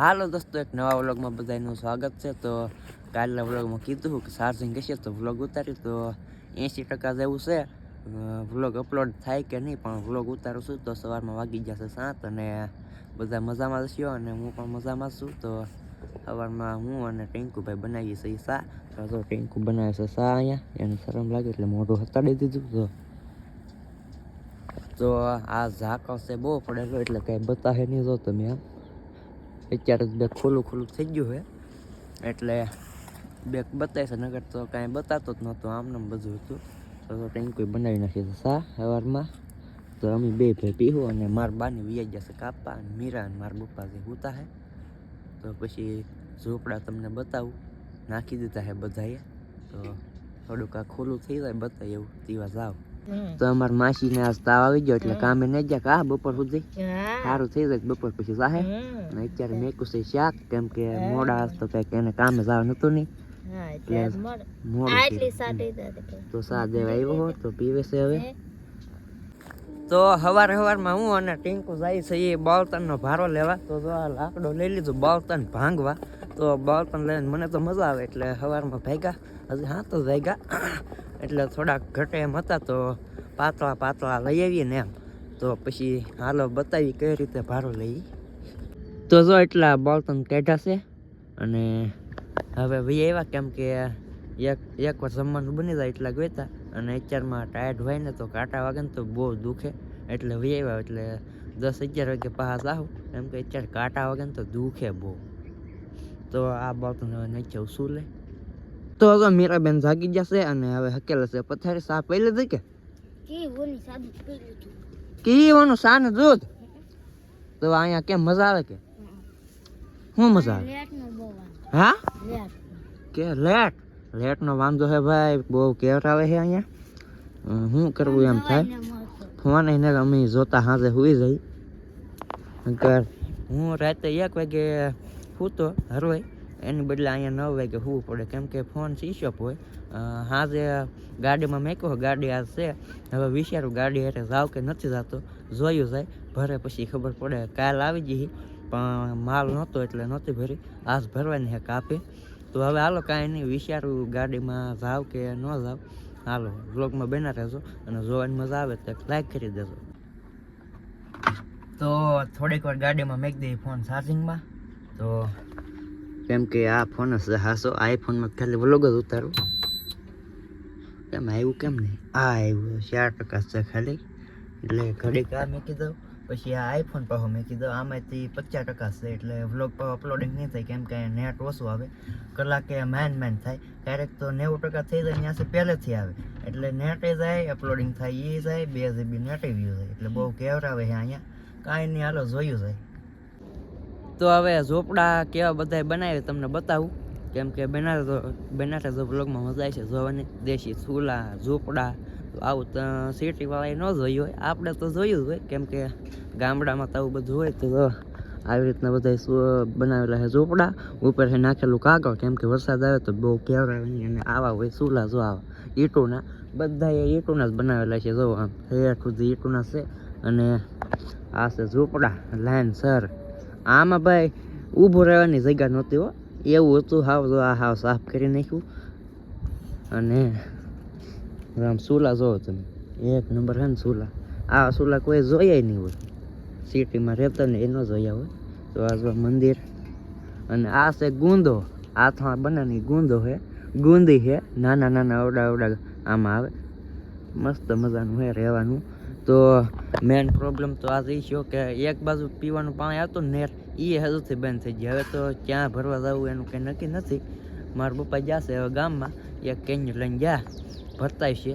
હાલો દોસ્તો, એક નવા વ્લોગમાં બધાનું સ્વાગત છે. તો કાલના વ્લોગમાં કીધું કે ચાર્જિંગ હશે તો વ્લોગ ઉતાર્યું તો એંસી ટકા જેવું છે. વ્લોગ અપલોડ થાય કે નહીં, પણ વ્લોગ ઉતારું છું. તો સવારમાં વાગી જશે સાત અને બધા મજામાં છો અને હું પણ મજામાં છું. તો સવારમાં હું અને ટિંકુભાઈ બનાવીએ છીએ સા. તો ટેન્કુ બનાવે છે શા અહીંયા. એને શરમ લાગે એટલે મોઢું હતાડી દીધું. તો તો આ ઝાકળ છે બહુ પડેલો, એટલે કંઈ બતાવે નહીં જો તમે આમ અત્યારે જ ખોલું ખુલ્લું થઈ ગયું છે. એટલે બેગ બતાવે છે નગર તો કાંઈ બતાતો જ નહોતો, આમને આમ બધું હતું. તો કંઈ કોઈ બનાવી નાખી છે સા સવારમાં તો અમે બે ભાઈ પીવું અને મારા બાની વ્યાજ જશે કાપા અને મીરા અને મારા બપ્પા જે હોતા હે. તો પછી ઝોપડા તમને બતાવું. નાખી દીધા હે બધાએ. તો થોડુંક આ ખોલું થઈ જાય, બતાય એવું. તેવા જાવ તો અમારા માસીને આજ તાવ આવી ગયો એટલે કામે નહીં ગયા કા બપોર સુધી. સારું થઈ જાય બપોર પછી સાહે અને અત્યારે મેકું છે શાક કેમ કે મોડા તો કંઈક એને કામે જવા નતું નહીં. તો સા દેવા આવ્યો હો તો પીવે છે હવે. તો હવાર હવારમાં હું અને ટીંકુ જાય છે એ બાળતનનો ભારો લેવા. તો જો આ લાકડો લઈ લીધો બાળતન ભાંગવા. તો બાળતન લઈને મને તો મજા આવે એટલે હવારમાં ભાગ્યા હજી હા તો ભાગ્યા એટલે થોડાક ઘટે એમ હતા તો પાતળા પાતળા લઈ આવીએ ને એમ. તો પછી હાલો બતાવી કઈ રીતે ભારો લઈ. તો જો એટલા બાળતન કાઢ્યા છે અને હવે ભાઈ આવ્યા કેમ કે એક એક વાર જમવાનું બની જાય એટલા ગોતા અને અત્યારમાં ટાયર્ડ હોય ને તો કાંટા વાગે ને તો બહુ દુખે. એટલે વી આવ્યા એટલે દસ, અગિયાર વાગે પાસ આવું એમ કે અત્યારે કાંટા વાગે ને તો દુખે બહુ. તો આ બાળકને નહીં શું લે? તો હવે મીરાબેન જાગી જશે અને હવે હકેલે છે. પથારી સા પહેલે લીધી કે? કીવાનું સા ને દૂધ તો અહીંયા કેમ મજા આવે કે? શું મજા આવે? હા? કે લેટ? લેટ નો વાંધો હે ભાઈ બહુ કેર આવે છે અહીંયા હું શું કરવું એમ થાય? ફોન એને અમે જોતા હાજે હુઈ જઈ. હું રાતે એક વાગે સૂતો હરવાય એની બદલે અહીંયા નવ વાગે હોવું પડે. કેમ કે ફોન સ્વિચ હોય. હાજે ગાડીમાં મેક્યો, ગાડી આ છે. હવે વિચારું ગાડી હારે જાવ કે નથી જતો, જોયું જાય. ભરે પછી ખબર પડે, કાલ આવી જઈ પણ માલ નહોતો એટલે નહોતી ભરી. આજ ભરવાની હે કાપી. તો હવે હાલો કાંઈ નહીં વિચારું ગાડીમાં જાવ કે ન જાવ, હાલો, વ્લોગમાં બેના રહેજો અને જોવાની મજા આવે તો લાઈક કરી દેજો. તો થોડીક વાર ગાડીમાં મેક દઈ ફોન ચાર્જિંગમાં તો કેમ કે આ ફોન હશે. હાસો આઈફોનમાં ખાલી વ્લોગ જ ઉતારું. કેમ, આવ્યું કેમ નહીં? આ આવ્યું, ચાર ટકા છે ખાલી. એટલે ઘડીક આ મેં કીધું પછી આ આઈફોન પાછો મેં કીધું આમાંથી પચાસ ટકા છે, એટલે વ્લોગ પર અપલોડિંગ નહીં થાય. કેમ કે નેટ ઓછું આવે. કલાકે મેન મેન થાય. ક્યારેક તો નેવું ટકા થઈ જાય ત્યાંથી પહેલેથી આવે. એટલે નેટે જાય અપલોડિંગ થાય એ જાય, બે જીબી નેટે વ્યૂ જાય. એટલે બહુ કેવરાવે છે અહીંયા. કાંઈ નહીં, હાલો, જોયું જાય. તો હવે ઝોપડા કેવા બધાય બનાવે તમને બતાવું? કેમ કે બનાર તો બનારે બ્લોગમાં મજા આવે છે જોવાની દેશી ચૂલા, ઝોપડા આવું તો સિટીવાળાએ ન જોયું હોય. આપણે તો જોયું હોય. કેમ કે ગામડામાં તો આવું બધું હોય તો આવી રીતના બધા બનાવેલા છે ઝોપડા. ઉપર નાખેલું કાગળ. કેમ કે વરસાદ આવે તો બહુ કેવરાવે નહીં અને આવા હોય ચૂલા જો આવા. ઈંટોના. બધા એ ઈંટોના જ બનાવેલા છે જો આમ. હેઠ સુધી ઈંટોના છે. અને આ છે ઝોપડા. Line sir. આમાં ભાઈ ઊભું રહેવાની જગ્યા નહોતી હો. એવું હતું હાવ જો આ હાવ સાફ કરી નાખ્યું. અને આમ સુલા જોવો તમે. એક નંબર છે ને સુલા. આ સુલા કોઈ જોયા નહીં હોય. સિટીમાં રહેતા ને એ ન જોયા હોય. તો આ જો મંદિર. અને આ છે ગુંદો. હાથમાં બનાની ગુંદો છે ગુંદી છે નાના નાના અવડા અવડા આમાં આવે. મસ્ત મજાનું હોય રહેવાનું. તો મેઇન પ્રોબ્લેમ તો આ રહી છે કે એક બાજુ પીવાનું પાણી આવતું નેટ નેર એ હજુથી બંધ થઈ ગયું. હવે તો ક્યાં ભરવા જવું એનું કંઈ નક્કી નથી. મારા પપ્પા જશે હવે ગામમાં એક કેન્યુ લઈને જા ભરતા છે.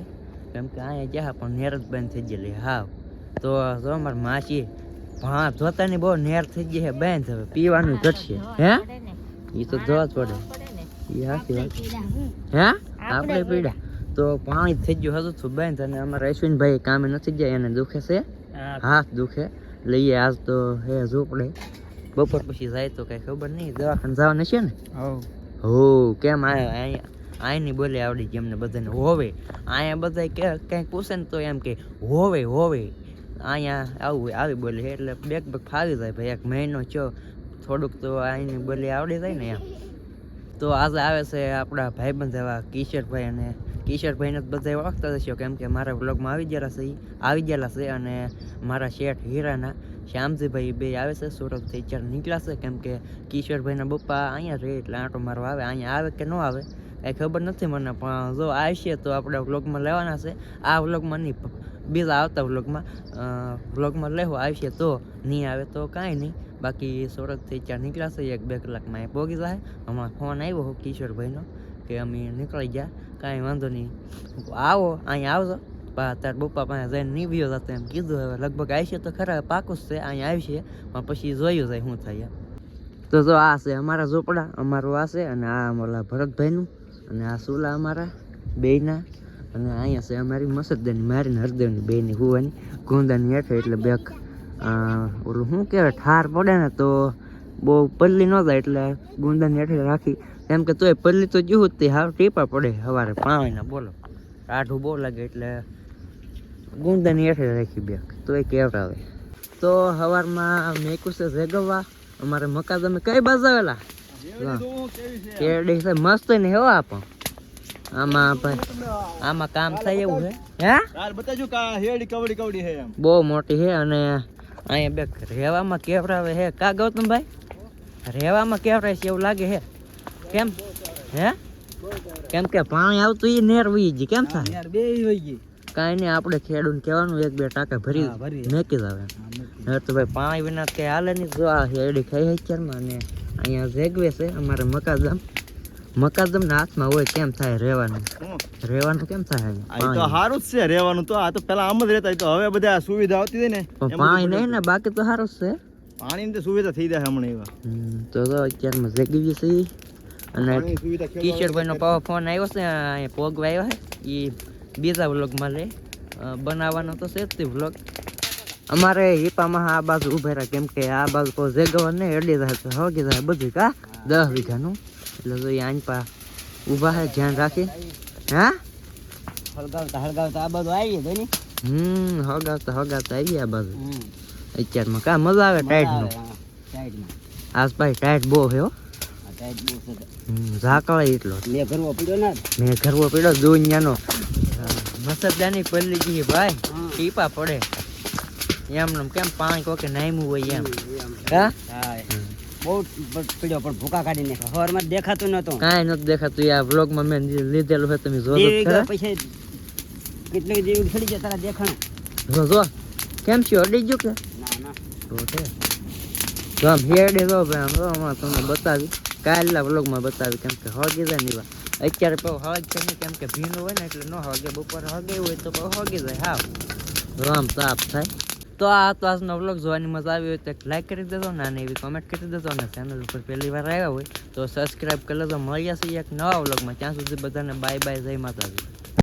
કેમ કે અહીંયા ગયા પણ નેર જ બંધ થઈ ગયેલી હાવ. તો જો અમારી માસી ભા જોતાની બહુ નેર થઈ ગઈ છે બંધ હવે પીવાનું ઘટશે હે? એ તો જોવા જ પડે. એ હાથી વાત. હે? આપણે પીડા. તો પાણી થઈ ગયું હતું તો બેન અને અમારા અશ્વિનભાઈ કામે નથી ગયા એને દુખે છે. હાથ દુખે. લઈએ આજ તો હે ઝોપડે. બપોર પછી જાય તો કઈ ખબર નહીં. દવાખાને જવાનું છે ને? હો કેમ આવ્યો અહીંયા અહીંની બોલી આવડી ગઈ અમને બધાને. હોવે. અહીંયા બધા કે કંઈક પૂછે ને તો એમ કે હોવે હોવે. અહીંયા આવું આવી બોલે એટલે બેગ બેગ ફાવી જાય ભાઈ. એક મહિનો છો. થોડુંક તો અહીંની બોલી આવડી જાય ને એમ. તો આજે આવે છે આપણા ભાઈબંધ એવા કિશોરભાઈ અને કિશોરભાઈને જ બધા ઓળખતા હશો. કેમ કે મારા વ્લોગમાં આવી ગયેલા છે. આવી ગયેલા છે અને મારા શેઠ હીરાના શ્યામજીભાઈ બે આવે છે, સુરતથી ચાર નીકળ્યા છે. કેમ કે કિશોરભાઈના પપ્પા અહીંયા રહે એટલે આંટો મારવા આવે, અહીંયા આવે કે ન આવે, કાંઈ ખબર નથી મને. પણ જો આવશે તો આપણે વ્લોગમાં લેવાના છે. આ વ્લોગમાં નહીં બીજા આવતા વ્લોગમાં વ્લોગમાં લેવો આવશે તો નહીં આવે તો કાંઈ નહીં. બાકી સુરતથી ચાર નીકળ્યા છે, એક બે કલાકમાં એ પહોંચી જાય. હમણાં ફોન આવ્યો કિશોરભાઈનો. કે અમે નીકળી ગયા, કાંઈ વાંધો નહીં. આવો અહીં આવજો. તાર બપ્પા પાસે જઈને નીવ્યો હતો એમ કીધું, હવે લગભગ આવશે તો ખરા, પાકું છે, અહીંયા આવશે. પણ પછી જોયું જાય શું થાય તો જો આ છે અમારા ઝોપડા, અમારું આ છે અને આ અમારા ભરતભાઈનું અને આ સુલા અમારા બેયના અને અહીંયા છે અમારી મસદની મારીને હરદેવની બેયની હોવાની ગુંદાની હેઠળ એટલે બેક ઓલું શું કહેવાય, ઠાર પડે ને તો બહુ પલ્લી ન જાય એટલે ગુંદાની હેઠળ રાખી. કેમ કે તોય પલ્લી તો જેવું જ તે હાવ ટીપા પડે સવારે પાણીના બોલો. ટાઢું બહુ લાગે એટલે ગુંદાની હેઠળ રાખી બે. તોય કેવડાવે. તો સવારમાં મેકું છે ભેગવવા અમારે મકા તમે કઈ બાજુ આવેલા? કેરડી છે. મસ્ત ને હેવા આપણ આમાં આમાં કામ થાય એવું છે હે? બતાજો કા હેડી કવડી કવડી હે બહુ મોટી છે અને અહીંયા બે રહેવામાં કેવડાવે હે? કા ગૌતમભાઈ? રહેવામાં કેવરાય છે એવું લાગે હે કેમ? હે? કેમ કે પાણી આવતું એ નેર વહી ગઈ કેમ થાય? બે વહી ગઈ કાંઈ નહીં આપણે ખેડૂને કહેવાનું એક બે ટાંકા ભરી મેકી જ આવે હવે તો ભાઈ પાણી વિના કઈ હાલે નહીં. જો આ હેડી ખાઈ હચ્યારમાં અને અહીંયા જેગવે છે અમારે મકાદમ મકાદમ ના હાથમાં હોય કેમ થાય રહેવાનું? રહેવાનું કેમ થાય આ તો સારું જ છે રહેવાનું તો. આ તો પેલા આમ જ રહેતા તો હવે બધા સુવિધા આવતી હતી ને. પાણી નહીં ને બાકી તો સારું જ છે. પાણીની તો સુવિધા થઈ જાય હમણાં એવા. તો તો અત્યારમાં જેગવી છે. અને કિશોરભાઈનો પાવો ફોન આવ્યો છે અહીંયા પોગવા આવ્યો છે એ બીજા વ્લોગમાં લે. બનાવવાનો તો છે જ તે વ્લોગ. અમારે હિપામાં આ બાજુ ઊભા રહ્યા કેમ કે આ બાજુ કોઈ જગ્યા ને અડી જાય છે હગી જાય બધું કા? દસ વીઘાનું. એટલે તો એ આંપા ઊભા છે ધ્યાન રાખી. હા? હળગાવતા હળગાવતા આ બાજુ આવી ગયું ને હમ હગાવતા હળગાવતા આવી આ બાજુ. અત્યારમાં. કા મજા આવે ટાઈટનું? આજ ભાઈ ટાઈટ બહુ હે. હમ, એટલો. મેં ઘરવો પીડો ને? મેં ઘરવો પીડો દુનિયાનો. મસદાની પલ્લી ગઈ ભાઈ ટીપા પડે. એમ કેમ પાણી કોકે નાયમું હોય એમ. હા? બહુ પડ્યો પણ ભૂકા કાઢી નાખ્યો સવારમાં દેખાતું નતું કાંઈ નથી દેખાતું. આ વ્લોગમાં મેં લીધેલું છે તમે જોજો પૈસા કેટલી જાય તારા દેખાણ. જો જો. કેમ છો અડી ગયું કે? તો આમ હેડે તો આમ તો હમણાં તમને બતાવી. કાલના વ્લોગમાં બતાવી કેમ કે હગી જાય નહીં અત્યારે તો હગ છે નહીં કેમ કે ભીનું હોય ને એટલે ન હગે. બપોરે હગે હોય તો પણ હગી જાય હા આમ સાફ થાય. તો આ તો આજનો વ્લોગ જોવાની મજા આવી હોય તો એક લાઈક કરી દેજો ને અને એવી કોમેન્ટ કરી દેજો અને ચેનલ ઉપર પહેલી વાર આવ્યા હોય તો સબસ્ક્રાઈબ કરી લેજો. મળ્યા છીએ એક નવા વ્લોગમાં. ત્યાં સુધી બધાને બાય બાય જય માતાજી.